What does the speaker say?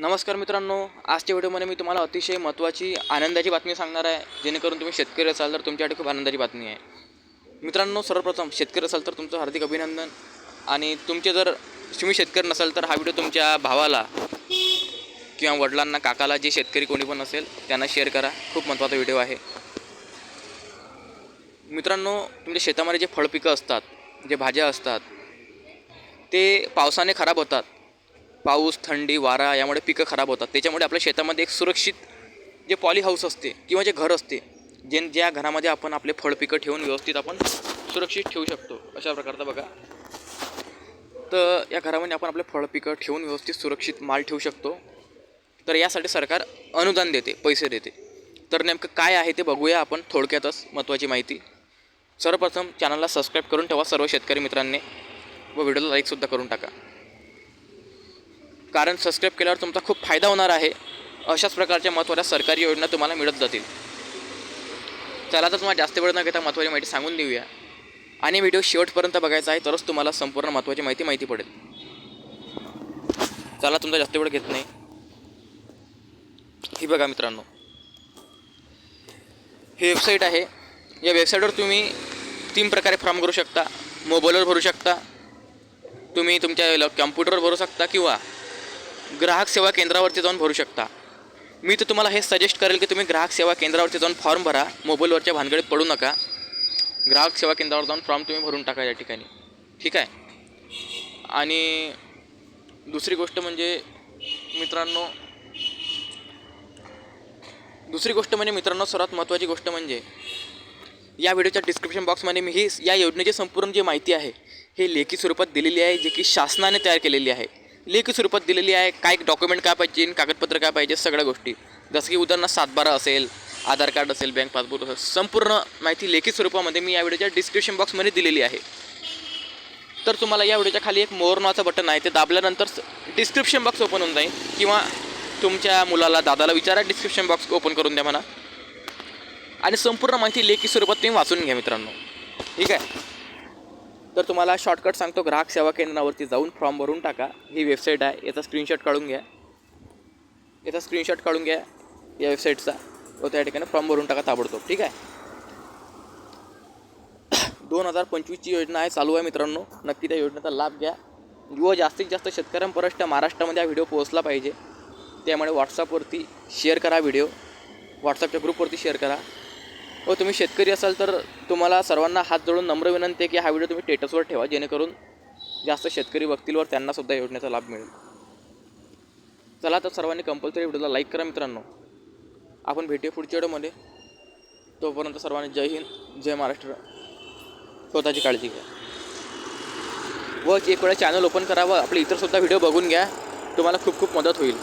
नमस्कार मित्रांनो आजच्या व्हिडिओमध्ये मी तुम्हाला अतिशय महत्त्वाची आनंदाची बातमी सांगणार आहे. जेणेकरून तुम्ही शेतकरी असाल तर तुमच्यासाठी खूप आनंदाची बातमी आहे. मित्रांनो सर्वप्रथम शेतकरी असाल तर तुमचं हार्दिक अभिनंदन. आणि तुमचे जर तुम्ही शेतकरी नसाल तर हा व्हिडिओ तुमच्या भावाला किंवा वडिलांना काकाला जे शेतकरी कोणी पण असेल त्यांना शेअर करा. खूप महत्त्वाचा व्हिडिओ आहे. मित्रांनो तुमच्या शेतामध्ये जे फळपिकं असतात जे भाज्या असतात ते पावसाने खराब होतात. पाऊस थंडी वारा यामुळे पिकं खराब होतात. त्याच्यामुळे आपल्या शेतामध्ये एक सुरक्षित जे पॉली हाऊस असते किंवा जे घर असते जे ज्या घरामध्ये आपण आपले फळ पिकं ठेवून व्यवस्थित आपण सुरक्षित ठेवू शकतो. अशा प्रकारचा बघा. तर या घरामध्ये आपण आपले फळ पिकं ठेवून व्यवस्थित सुरक्षित माल ठेवू शकतो. तर यासाठी सरकार अनुदान देते पैसे देते. तर नेमकं काय आहे ते बघूया आपण थोडक्यातच महत्त्वाची माहिती. सर्वप्रथम चॅनलला सबस्क्राईब करून ठेवा सर्व शेतकरी मित्रांनी. व व्हिडिओला लाईकसुद्धा करून टाका. कारण सबस्क्राईब केल्यावर तुमचा खूप फायदा होणार आहे. अशाच प्रकारच्या महत्त्वाच्या सरकारी योजना तुम्हाला मिळत जातील. चला तर तुम्हाला जास्त वेळ न घेता महत्त्वाची माहिती सांगून देऊया. आणि व्हिडिओ शेवटपर्यंत बघायचा आहे तरच तुम्हाला संपूर्ण महत्त्वाची माहिती माहिती पडेल. चला तुमचा जास्त वेळ घेत नाही. ही बघा मित्रांनो. ही वेबसाईट आहे. या वेबसाईटवर तुम्ही तीन प्रकारे फॉर्म करू शकता. मोबाईलवर भरू शकता. तुम्ही तुमच्या ल- भरू शकता किंवा ग्राहक सेवा केंद्रावरती जाऊन भरू शकता. मी तर तुम्हाला हे सजेस्ट करेल की तुम्ही ग्राहक सेवा केंद्रावरती जाऊन फॉर्म भरा. मोबाईलवरच्या भानगडीत पडू नका. ग्राहक सेवा केंद्रावर जाऊन फॉर्म तुम्ही भरून टाका या ठिकाणी. ठीक आहे? आणि दुसरी गोष्ट म्हणजे मित्रांनो दुसरी गोष्ट म्हणजे मित्रांनो सर्वात महत्त्वाची गोष्ट म्हणजे या व्हिडिओच्या डिस्क्रिप्शन बॉक्समध्ये मी ही या योजनेची संपूर्ण जी माहिती आहे हे लेखी स्वरूपात दिलेली आहे जे की शासनाने तयार केलेली आहे. लेखी स्वरूपात दिलेली आहे. काय डॉक्युमेंट काय पाहिजे कागदपत्र काय पाहिजे सगळ्या गोष्टी. जसं की उदाहरणार्थ सातबारा असेल आधार कार्ड असेल बँक पासबुक असेल संपूर्ण माहिती लेखी स्वरूपामध्ये मी या व्हिडिओच्या डिस्क्रिप्शन बॉक्समध्ये दिलेली आहे. तर तुम्हाला या व्हिडिओच्या खाली एक मोर नावाचं बटन आहे. ते दाबल्यानंतर डिस्क्रिप्शन बॉक्स ओपन होऊन जाईल. किंवा तुमच्या मुलाला दादाला विचारा डिस्क्रिप्शन बॉक्स ओपन करून द्या म्हणा. आणि संपूर्ण माहिती लेखी स्वरूपात तुम्ही वाचून घ्या मित्रांनो. ठीक आहे? तर तुम्हाला शॉर्टकट सांगतो ग्राहक सेवा केंद्रावरती जाऊन फॉर्म भरून टाका. ही वेबसाईट आहे. याचा स्क्रीनशॉट काढून घ्या. याचा स्क्रीनशॉट काढून घ्या. या वेबसाईटचा व त्या ठिकाणी फॉर्म भरून टाका ताबडतोब. ठीक आहे? दोन हजार पंचवीसची योजना आहे. चालू आहे मित्रांनो. नक्की त्या योजनेचा लाभ घ्या. व जास्तीत जास्त शेतकऱ्यांपर्यंत महाराष्ट्रामध्ये हा व्हिडिओ पोहोचला पाहिजे. त्यामुळे व्हॉट्सअपवरती शेअर करा व्हिडिओ व्हॉट्सअपच्या ग्रुपवरती शेअर करा. व तुम्ही शेतकरी असाल तर तुम्हाला सर्वांना हात जोडून नम्र विनंती आहे की हा व्हिडिओ तुम्ही स्टेटसवर ठेवा जेणेकरून जास्त शेतकरी बघतील वर त्यांनासुद्धा योजनेचा लाभ मिळेल. चला तर सर्वांनी कंपल्सरी व्हिडिओला लाईक करा मित्रांनो. आपण भेटूया पुढच्या व्हिडिओमध्ये. तोपर्यंत सर्वांनी जय हिंद जय महाराष्ट्र. स्वतःची काळजी घ्या. व एक वेळा चॅनल ओपन करा व आपले इतरसुद्धा व्हिडिओ बघून घ्या. तुम्हाला खूप खूप मदत होईल.